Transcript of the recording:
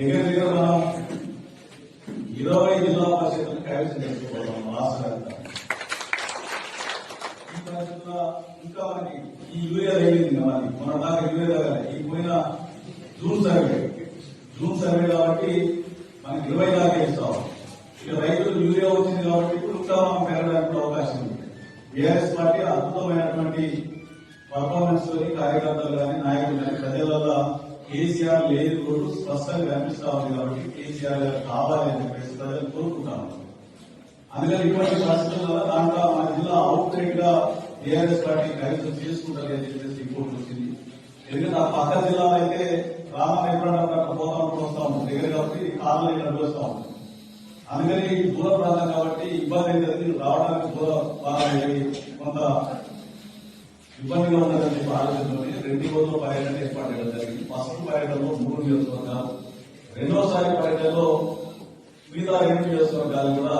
దగ్గర దగ్గర మనం ఇరవై జిల్లా పరిషత్తులు కైవసం చేసుకోవాలి రాష్ట్ర ఈ పరిస్థితుల్లో ఇంకా మనకి ఈ యూరియా తగిలింది మనకి మన దాకా యూరియా తగలే ఈ పోయిన జూన్ సర్వే జూన్ సర్వే కాబట్టి మనకి ఇరవై దాకా ఇస్తాం ఇక రైతులు యూరియా వచ్చింది కాబట్టి ఇప్పుడు ఇంకా మనం పెరగడానికి అవకాశం ఉంది బీఆర్ఎస్ పార్టీ అద్భుతమైనటువంటి పర్ఫార్మెన్స్ తోని కార్యకర్తలు కానీ నాయకులు కానీ ప్రజలలో కేసీఆర్ లేదు కూడా స్పష్టంగా కనిపిస్తా ఉంది కాబట్టి కేసీఆర్ గారు కావాలి అని చెప్పేసి ప్రజలు కోరుకుంటాను అందుకని ఇటువంటి పరిస్థితుల్లో దాంట్లో మన జిల్లా అవుట్ రేట్గా టీఆర్ఎస్ పార్టీ కైవసం చేసుకుంటారు అని చెప్పేసి రిపోర్ట్ వచ్చింది. ఎందుకంటే ఆ పక్క జిల్లాలో అయితే రామ ఎప్పుడన్నా పోతాం పోతా దగ్గర కాబట్టి కార్లు ఇక్కడ చూస్తా అందుకని ఈ దూర ప్రాంతం కాబట్టి ఇబ్బంది అయితే రావడానికి దూర కొంత ఇబ్బందిగా ఉన్నదని చెప్పి రెండు రోజుల పర్యటన ఏర్పాటు చేయడం జరిగింది. ఫస్ట్ పర్యటనలో మూడు నియోజకవర్గాలు. రెండోసారి పర్యటనలో మిగతా రెండు నియోజకవర్గాలు కూడా